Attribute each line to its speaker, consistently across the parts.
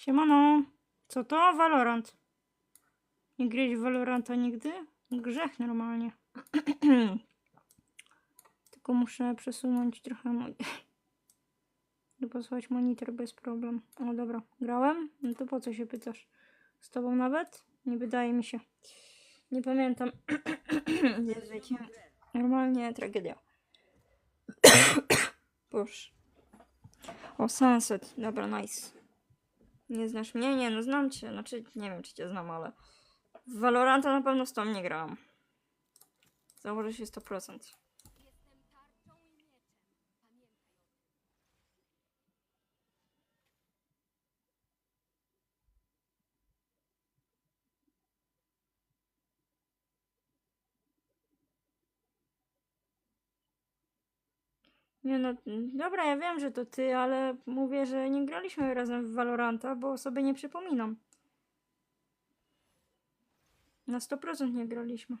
Speaker 1: Siemano. Co to? Valorant. Nie w Valoranta nigdy? Grzech normalnie. Tylko muszę przesunąć trochę mój... Dopasować monitor bez problem. O dobra, grałem? No to po co się pytasz? Z tobą nawet? Nie wydaje mi się. Nie pamiętam. Normalnie tragedia. Boże. O, Sunset. Dobra, nice. Nie znasz mnie? Nie, no znam cię. Znaczy, nie wiem, czy cię znam, ale... W Valoranta na pewno z tą nie grałam. Założę się 100%. Nie no, dobra, ja wiem, że to ty, ale mówię, że nie graliśmy razem w Valoranta, bo sobie nie przypominam. Na 100% nie graliśmy.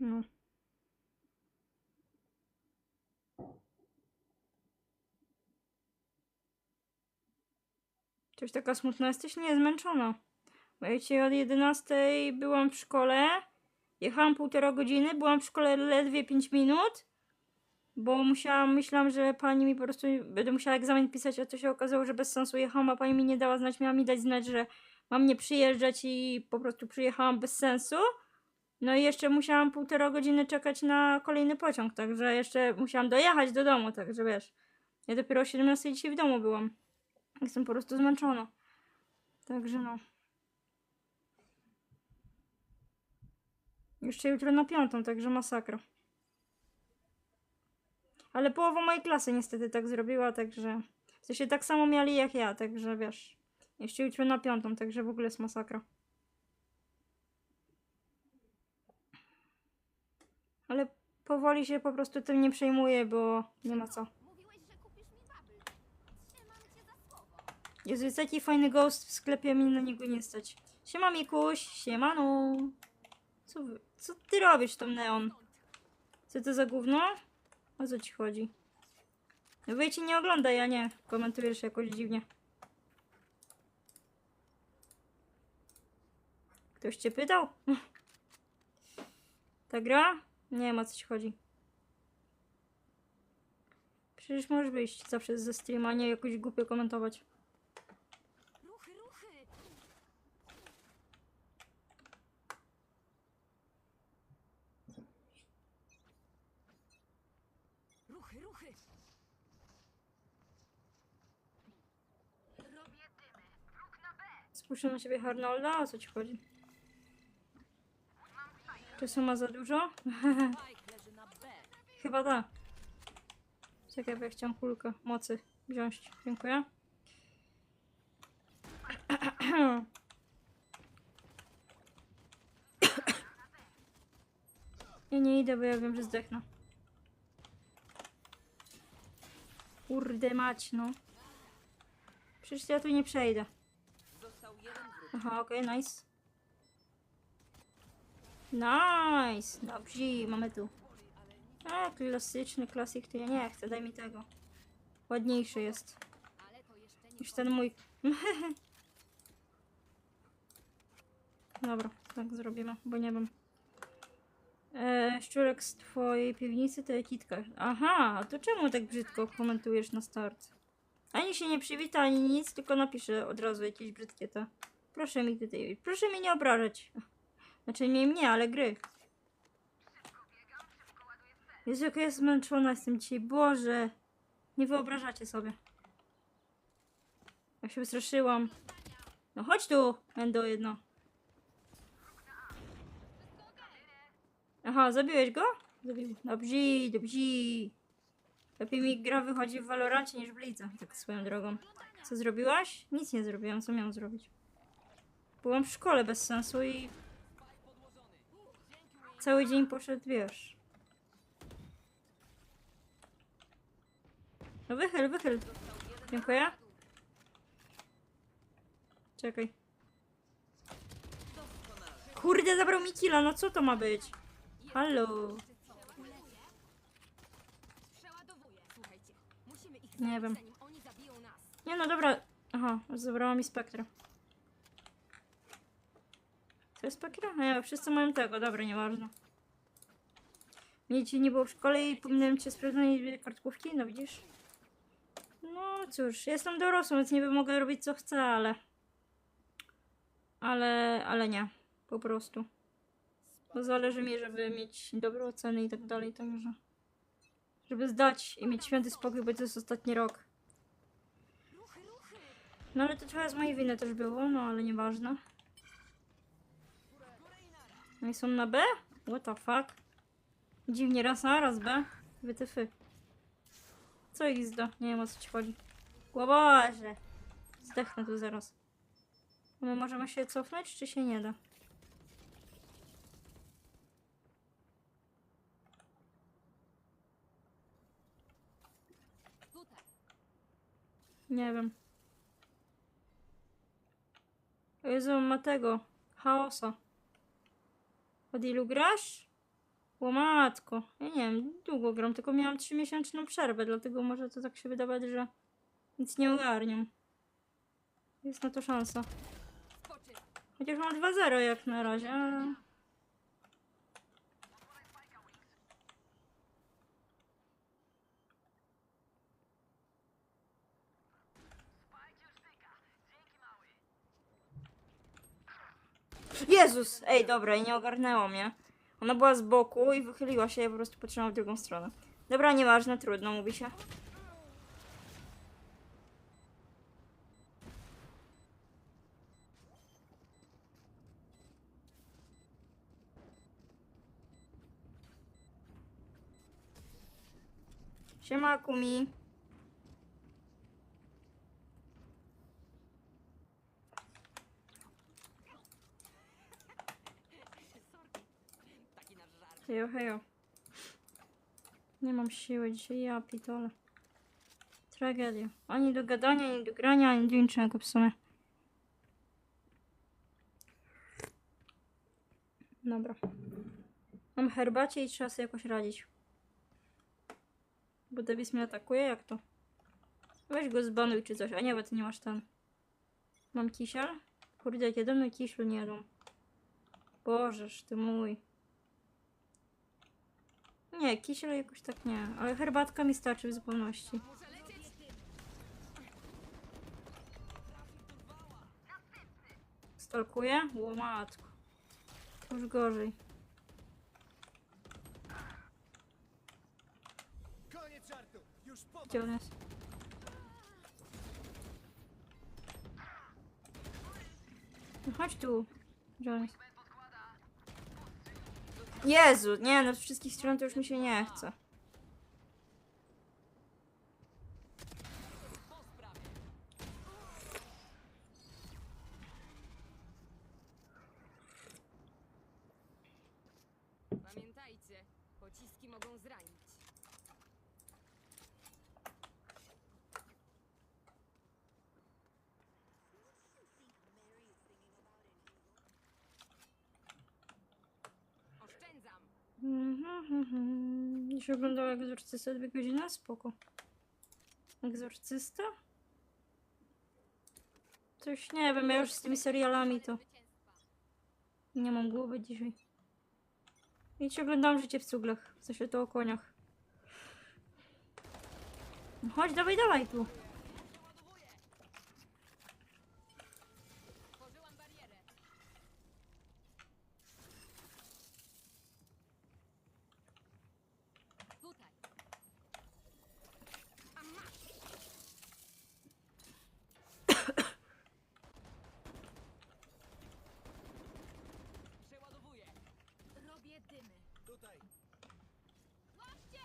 Speaker 1: No. Coś taka smutna jesteś? Nie, zmęczona. Bo od 11 byłam w szkole. Jechałam półtora godziny, byłam w szkole ledwie 5 minut. Bo musiałam, myślałam, że pani mi po prostu będę musiała egzamin pisać, a to się okazało, że bez sensu jechałam, a pani mi nie dała znać, miała mi dać znać, że mam nie przyjeżdżać i po prostu przyjechałam bez sensu. No i jeszcze musiałam półtora godziny czekać na kolejny pociąg, także jeszcze musiałam dojechać do domu, także wiesz. Ja dopiero o 17 dzisiaj w domu byłam. Jestem po prostu zmęczona. Także no. Jeszcze jutro na piątą, także masakra. Ale połowa mojej klasy niestety tak zrobiła, także... W sensie tak samo mieli jak ja, także wiesz. Jeszcze jutro na piątą, także w ogóle jest masakra. Ale powoli się po prostu tym nie przejmuję, bo nie ma co.
Speaker 2: Mi.
Speaker 1: Jezu, jest taki fajny ghost w sklepie, mnie na niego nie stać. Siema Mikuś, siemano. Co, co ty robisz tam Neon? Co to za gówno? O co ci chodzi? No wyjdź i nie oglądaj, a nie komentujesz jakoś dziwnie. Ktoś cię pytał? Ta gra? Nie wiem o co ci chodzi. Przecież możesz wyjść zawsze ze streama, nie jakoś głupio komentować.
Speaker 2: Ruchy, ruchy! Ruchy, ruchy! Robię dymy. Wróg na B.
Speaker 1: Spuszczę na siebie Arnolda? O co ci chodzi? Czy suma za dużo? Chyba tak. Czekaj, bo ja chciałam kulkę mocy wziąć. Dziękuję. Ja nie idę, bo ja wiem, że zdechnę. Kurde mać, no. Przecież ja tu nie przejdę. Aha, okej, nice. Nice! Dobrze, mamy tu. A, klasyczny klasik, to ja nie chcę, daj mi tego. Ładniejszy jest. Niż ten mój. Dobra, tak zrobimy, bo nie wiem. E, szczurek z twojej piwnicy to jakitka. Aha, to czemu tak brzydko komentujesz na start? Ani się nie przywita, ani nic, tylko napisze od razu jakieś brzydkie te. Proszę mi tutaj, proszę mnie nie obrażać. Znaczy nie mnie, ale gry. Jezu, jak ja zmęczona jestem dzisiaj. Boże. Nie wyobrażacie sobie. Jak się wystraszyłam. No chodź tu, Endo jedno. Aha, zabiłeś go? Zabił. Dobrze, dobrze. Lepiej mi gra wychodzi w Valorancie niż w Lidze, tak swoją drogą. Co zrobiłaś? Nic nie zrobiłam, co miałam zrobić? Byłam w szkole bez sensu i... Cały dzień poszedł, wiesz... No wychyl, wychyl. Dziękuję. Czekaj. Kurde, zabrał mi killa, no co to ma być? Halo. Nie wiem. Nie no dobra. Aha, zabrała mi spektra. To jest spektra? Nie, wszyscy mają tego, dobra, nieważne. Mnie ci nie było w szkole i pominąłem cię sprawdzenie kartkówki, no widzisz? No cóż, jestem dorosłą, więc niby mogę robić co chcę, ale... Ale, ale nie. Po prostu. Bo zależy mi, żeby mieć dobre oceny i tak dalej, także... Żeby zdać i mieć święty spokój, bo to jest ostatni rok. No ale to trochę z mojej winy też było, no ale nieważne. Oni są na B? What the fuck? Dziwnie, raz A, raz B. Wytyfy. Co ich zda? Nie wiem o co ci chodzi. O! Zdechnę tu zaraz. My możemy się cofnąć, czy się nie da? Nie wiem. Jezu, ma tego. Chaosa. Od ilu grasz? O matko. Ja nie wiem, długo gram, tylko miałam 3-miesięczną przerwę, dlatego może to tak się wydawać, że nic nie ogarniam. Jest na to szansa. Chociaż mam 2-0 jak na razie, ale... Jezus! Ej, dobra, i nie ogarnęło mnie. Ona była z boku i wychyliła się, ja po prostu patrzyłam w drugą stronę. Dobra, nieważne, trudno, mówi się. Siema, Kumi. Hejo, hejo. Nie mam siły dzisiaj, ja pitole. Tragedia. Ani do gadania, ani do grania, ani do niczego w sumie. Dobra. Mam herbacie i trzeba sobie jakoś radzić. Bo Davis mnie atakuje, jak to? Weź go zbanuj czy coś. A nie, bo ty nie masz ten. Mam kisiel? Kurde, jak jeden kisiel nie jadą. Bożeż, ty mój. Nie, kisiel jakoś tak nie, ale herbatka mi starczy w zupełności. Stalkuję? O matko. To już gorzej. Gdzie on jest? No chodź tu. Jest? Jezu, nie, no z wszystkich stron to już mi się nie chce.
Speaker 2: Oszczędzam!
Speaker 1: Mhm, Jeśli oglądała egzorcystę dwie godziny, spoko. Egzorcysta? Coś nie wiem, ja już z tymi serialami to nie mam głowy dzisiaj. I ci oglądałam życie w cuglach, w sensie to o koniach. No chodź, dawaj, dawaj tu.
Speaker 2: Tworzyłam barierę. Tutaj. A masz!
Speaker 3: Przeładowuję!
Speaker 2: Robię dymy.
Speaker 3: Tutaj!
Speaker 2: Łapcie!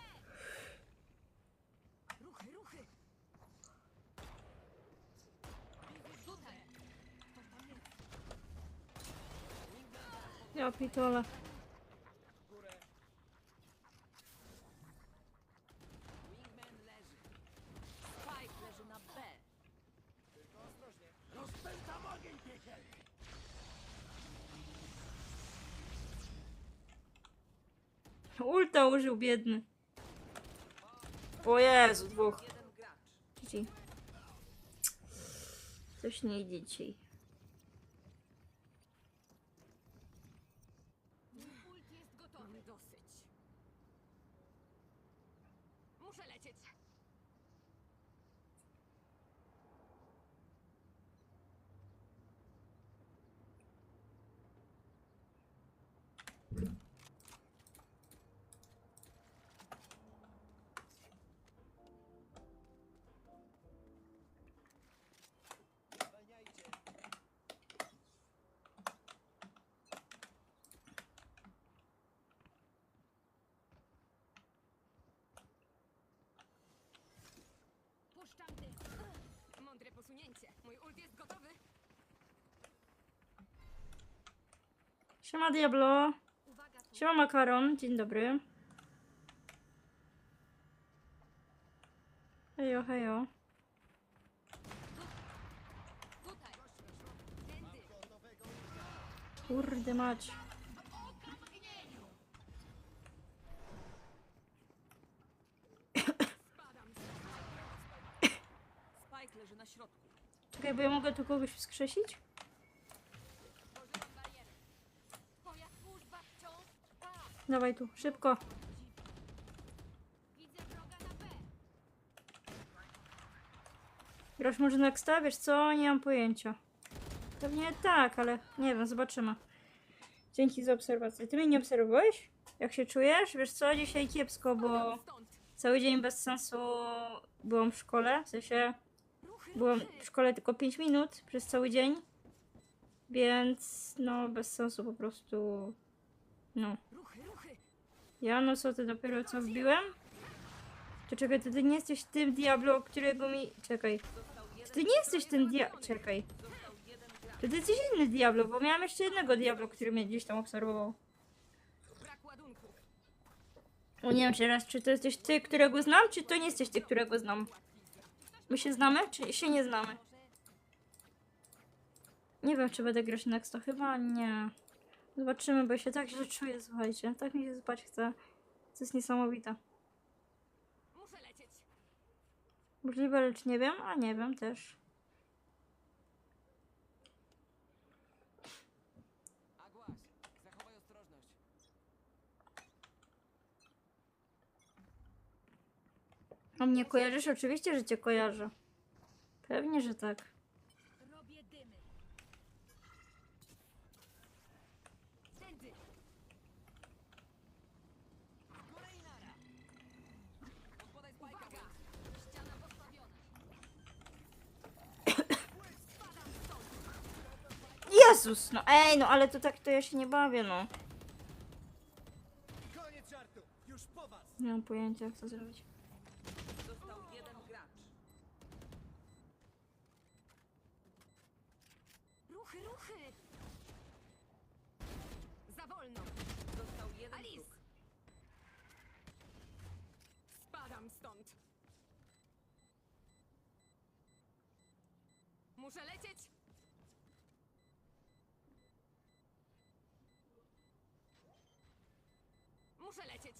Speaker 2: Ruchy, ruchy! Tutaj!
Speaker 1: Ja pitole.
Speaker 3: Wingman leży.
Speaker 2: Spike leży na B.
Speaker 3: Tylko ostrożnie. Rozpętam ogień piekielny!
Speaker 1: Ulta użył biedny. O Jezu, dwóch.
Speaker 3: Jeden gracz.
Speaker 1: dzisiaj. Coś nie idzie dzisiaj.
Speaker 2: Puszczam dym. Mądre posunięcie. Mój ult jest gotowy.
Speaker 1: Siema Diablo.
Speaker 2: Uwaga tu.
Speaker 1: Siema Makaron. Dzień dobry. Hejo, hejo.
Speaker 2: Tutaj. Tędy.
Speaker 1: Kurde mać.
Speaker 2: Spadam.
Speaker 3: Spike leży na środku.
Speaker 1: Czekaj, bo ja mogę tu kogoś wskrzesić? Dawaj tu, szybko.
Speaker 2: Na.
Speaker 1: Grasz może Nexta? Wiesz co? Nie mam pojęcia. Pewnie tak, ale nie wiem, zobaczymy. Dzięki za obserwację. Ty mnie nie obserwowałeś? Jak się czujesz? Wiesz co? Dzisiaj kiepsko, bo cały dzień bez sensu byłam w szkole. W sensie byłam w szkole tylko 5 minut przez cały dzień. Więc no bez sensu po prostu. No. Ja no co ty dopiero co wbiłem? To czekaj, to ty nie jesteś tym Diablo, którego mi. Czekaj.
Speaker 3: Jeden,
Speaker 1: Ty nie jesteś tym dia... Czekaj. To ty jesteś inny Diablo, bo miałam jeszcze jednego Diablo, który mnie gdzieś tam obserwował. O nie wiem teraz, czy to jesteś ty, którego znam, czy to nie jesteś ty, którego znam. My się znamy, czy się nie znamy? Nie wiem, czy będę grać next, to chyba nie. Zobaczymy, bo się tak źle czuję, słuchajcie. Tak mi się spać chce. To jest niesamowite. Możliwe, lecz nie wiem, a nie wiem też. A mnie kojarzysz? Oczywiście, że cię kojarzę. Pewnie, że tak. Jezus! No ej, no ale to tak to ja się nie bawię, no. Nie mam pojęcia, jak to zrobić.
Speaker 3: Został jeden gracz.
Speaker 2: Ruchy, ruchy. Za wolno.
Speaker 3: Został jeden
Speaker 2: Alice.
Speaker 3: wróg.
Speaker 2: Spadam stąd. Muszę lecieć. Muszę lecieć.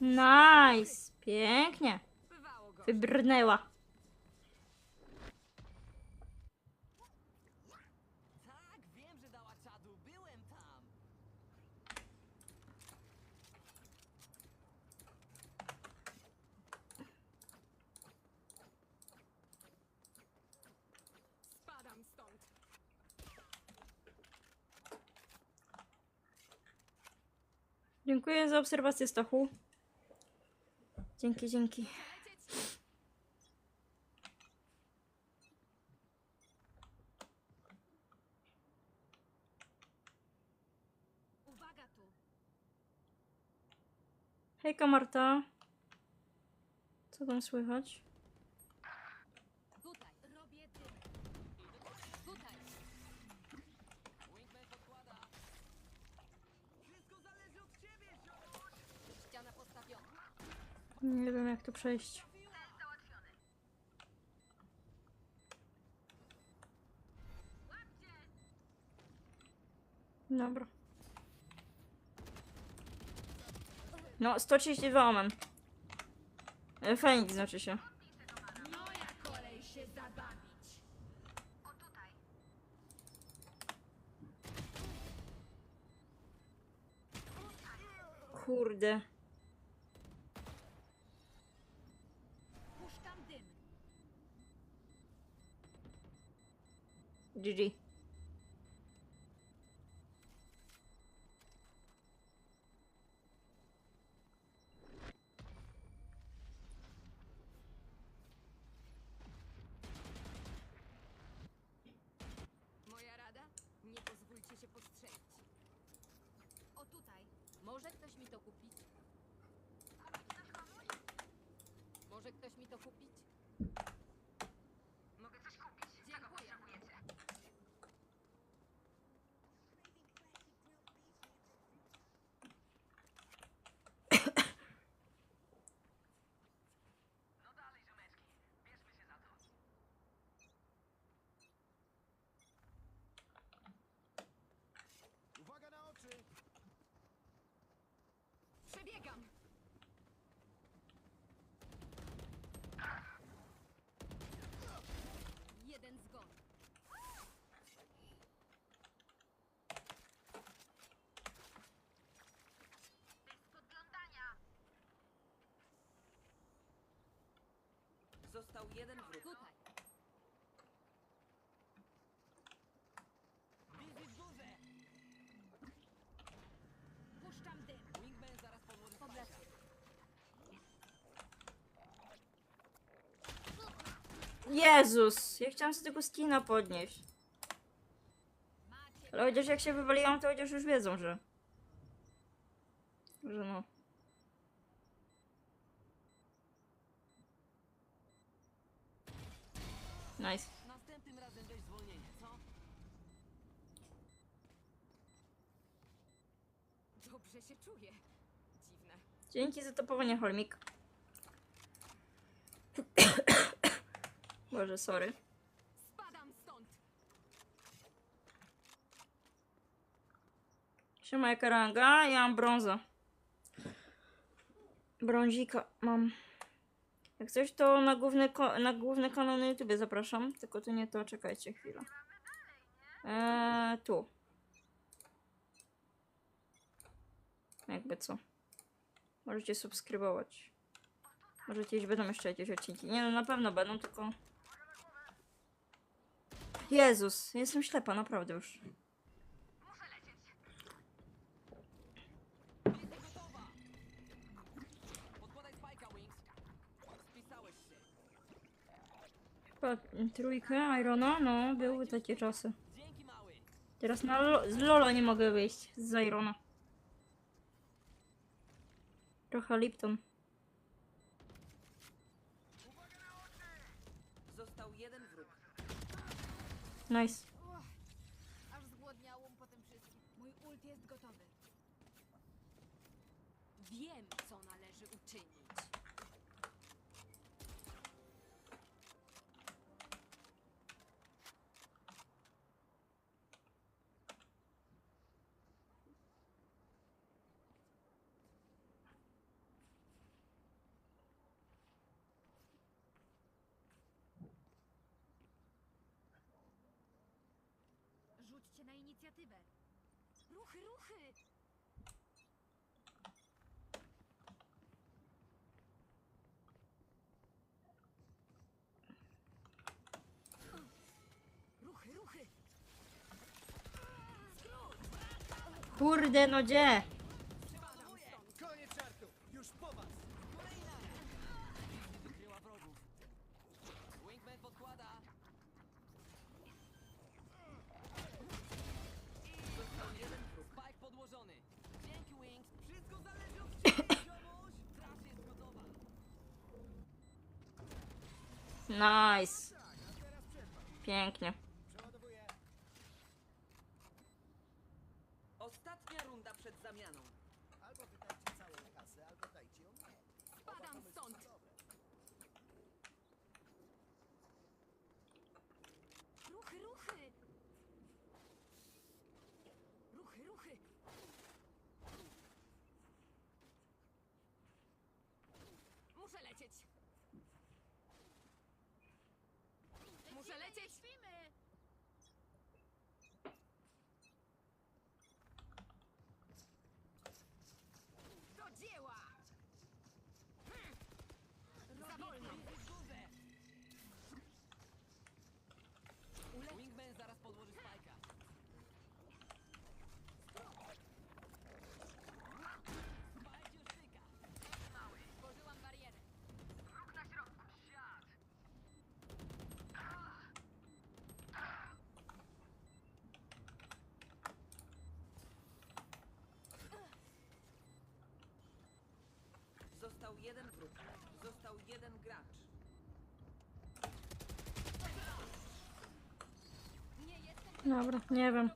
Speaker 1: Nice! Pięknie. Wybrnęła.
Speaker 3: Tak, wiem, że dała czadu. Byłem tam.
Speaker 2: Spadam stąd.
Speaker 1: Dziękuję za obserwację, Stachu. Dzięki, dzięki. Hejka, Marta. Co tam słychać?
Speaker 2: Tutaj. Robię dym. Tutaj.
Speaker 3: Wingman podkłada. Wszystko zależy od ciebie, ziomuś.
Speaker 2: Ściana postawiona.
Speaker 1: Nie wiem, jak tu przejść. Dobra. No, 132 mam. E, Feniks znaczy się. Kurde. GG.
Speaker 3: Został jeden wróg.
Speaker 2: Tutaj.
Speaker 3: Wizji w górze!
Speaker 2: Puszczam dym.
Speaker 3: Wingman zaraz podłoży
Speaker 2: Podlecę.
Speaker 1: Jezus! Ja chciałam sobie tego skina podnieść. Ale chociaż jak się wywaliłam, to chociaż już wiedzą, że... Że no. Nice.
Speaker 3: Następnym razem weź zwolnienie, co?
Speaker 2: Dobrze się czuję. Dziwne.
Speaker 1: Dzięki za topowanie, Holmik. Boże, sorry.
Speaker 2: Spadam stąd.
Speaker 1: Siema, jaka ranga? Ja mam brąza. Brązika mam. Jak coś, to na główny, na główny kanał na YouTube zapraszam. Tylko to nie to, czekajcie chwilę. Eee, tu. Jakby co. Możecie subskrybować. Możecie iść, będą jeszcze jakieś odcinki. Nie no, na pewno będą, tylko... Jezus, jestem ślepa, naprawdę już.
Speaker 3: Jesteś gotowa! Podkładaj spajka, Wings. Spisałeś się.
Speaker 1: Pa, trójkę Irona, no, były takie czasy. Teraz na lo- z Lolo nie mogę wyjść, z Irona. Trochę Lipton.
Speaker 3: Został jeden wróg.
Speaker 1: Nice.
Speaker 2: Aż zgłodniałam po tym wszystkim. Mój ult jest gotowy. Wiem, co należy uczynić. Rzućcie na inicjatywę. Ruchy, ruchy! Ruchy, ruchy!
Speaker 1: Kurde, no gdzie?
Speaker 4: Koniec żartu! Już po was!
Speaker 3: Wykryła wrogów. Wingman podkłada. Został jeden wróg. Spike podłożony. Dzięki, Wings. Wszystko zależy od ciebie, ziomuś! Straż jest gotowa.
Speaker 1: Nice. Pięknie.
Speaker 4: Przeładowuję!
Speaker 3: Ostatnia runda przed zamianą.
Speaker 4: Albo wydajcie całą kasę, albo dajcie ją mnie. Oba
Speaker 2: Spadam
Speaker 4: pomysły
Speaker 2: stąd.
Speaker 4: są dobre.
Speaker 2: Ruchy, ruchy! Ruchy, ruchy! Muszę lecieć! lecieć! Muszę lecieć!
Speaker 5: Śpimy!
Speaker 2: Do dzieła! Hmm. Za wolno!
Speaker 3: Wingman zaraz podłoży spajka. Spajk już tyka.
Speaker 2: Stworzyłam barierę.
Speaker 6: Został jeden wróg. Został jeden gracz.
Speaker 2: Nie jestem
Speaker 1: Dobra, nie wiem.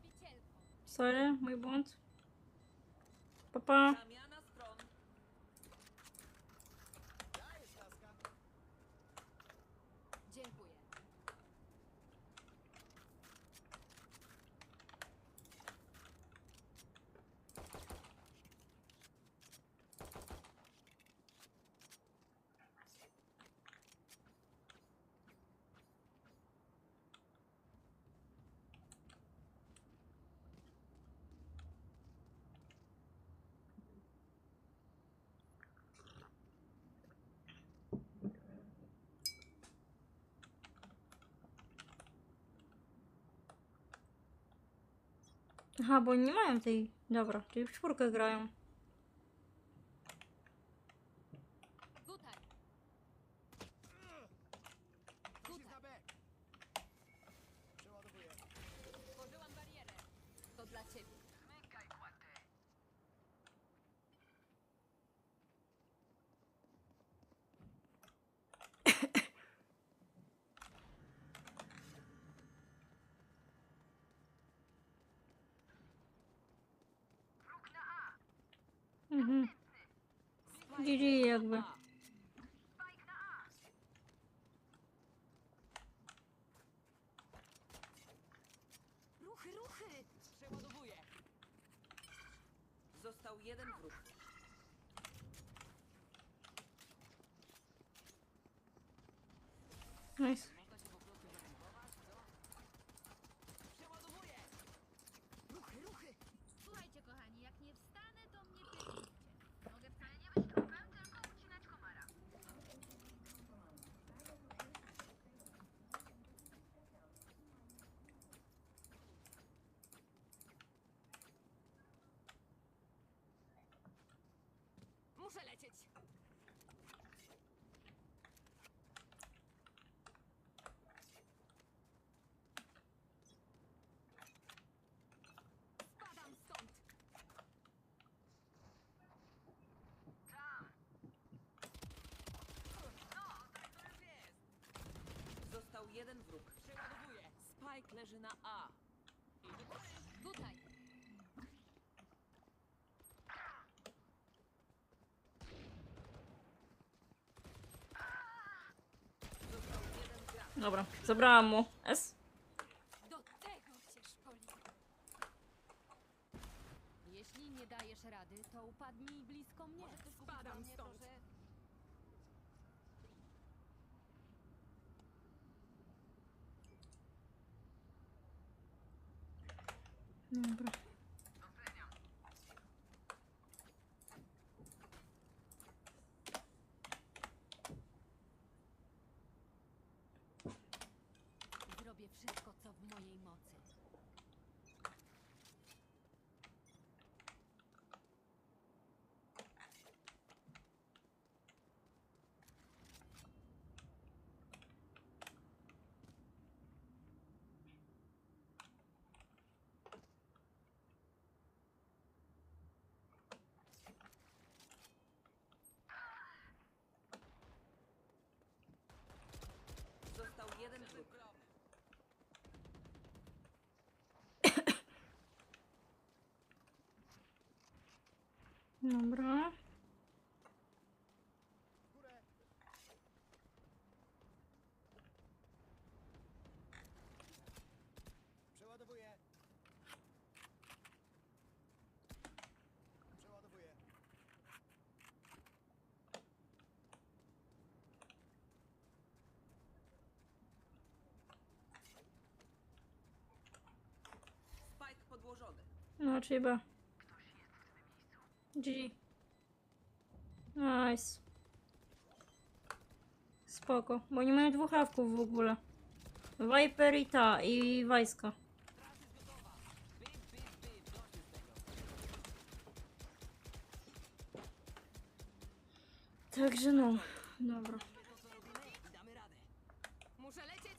Speaker 1: Sorry, mój błąd. Papa.
Speaker 6: Zamiana stron.
Speaker 4: Dajesz, laska.
Speaker 2: Dziękuję.
Speaker 1: Aha, bo oni nie mają tej. Dobra, czyli w czwórkę grają. Mhm. GG jakby.
Speaker 2: Ruchy, ruchy!
Speaker 3: przeładowuję.
Speaker 6: Został jeden wróg.
Speaker 1: Nice.
Speaker 2: Lecieć! Spadam stąd!
Speaker 6: Został jeden wróg.
Speaker 3: Przeładowuję. Spike leży na A. I do góry.
Speaker 2: Tutaj!
Speaker 6: Został jeden gracz.
Speaker 1: Dobra, zabrałam mu. S.
Speaker 2: Do tego cię szkoli! Jeśli nie dajesz rady, to upadnij blisko mnie. Spadam stąd!
Speaker 1: Dobra.
Speaker 2: Zrobię wszystko, co w mojej mocy.
Speaker 6: Został jeden wróg.
Speaker 1: Dobra.
Speaker 4: W górę. Przeładowuję. Przeładowuję.
Speaker 1: No, czyli B. GG. Nice. Spoko, bo nie mają dwóch awków w ogóle. Viper i ta, i Wajska. Także no, dobra.
Speaker 3: I damy radę.
Speaker 2: Muszę lecieć!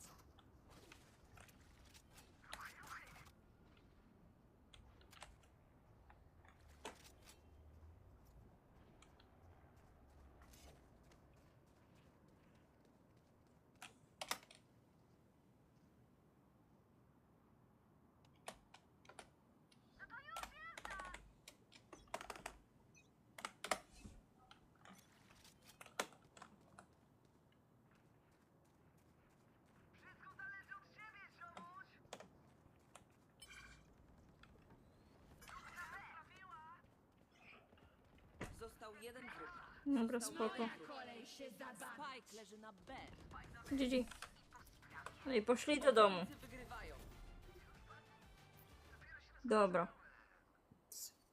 Speaker 6: Został jeden wróg.
Speaker 1: Dobra,
Speaker 6: Został
Speaker 1: spoko.
Speaker 6: wróg.
Speaker 3: Spike leży na B.
Speaker 1: GG. No i poszli do domu.
Speaker 3: Wygrywają.
Speaker 1: Dobra.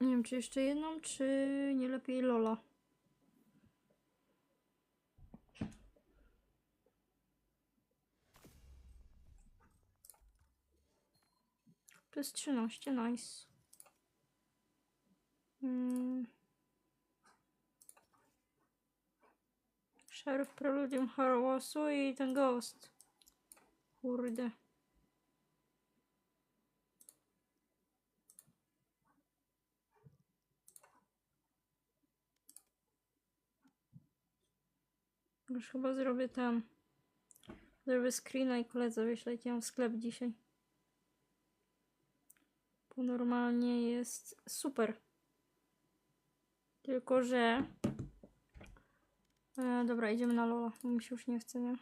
Speaker 1: Nie wiem, czy jeszcze jedną, czy nie lepiej Lola. To jest 13, nice. Mm. Sheriff Preludium Hałasu i ten Ghost. Kurde. Już chyba zrobię tam. Zrobię screena i koledze wyślę, jaki mam sklep dzisiaj. Bo normalnie jest super. Tylko, że... E, dobra, idziemy na Lola, mi się już nie chce, nie?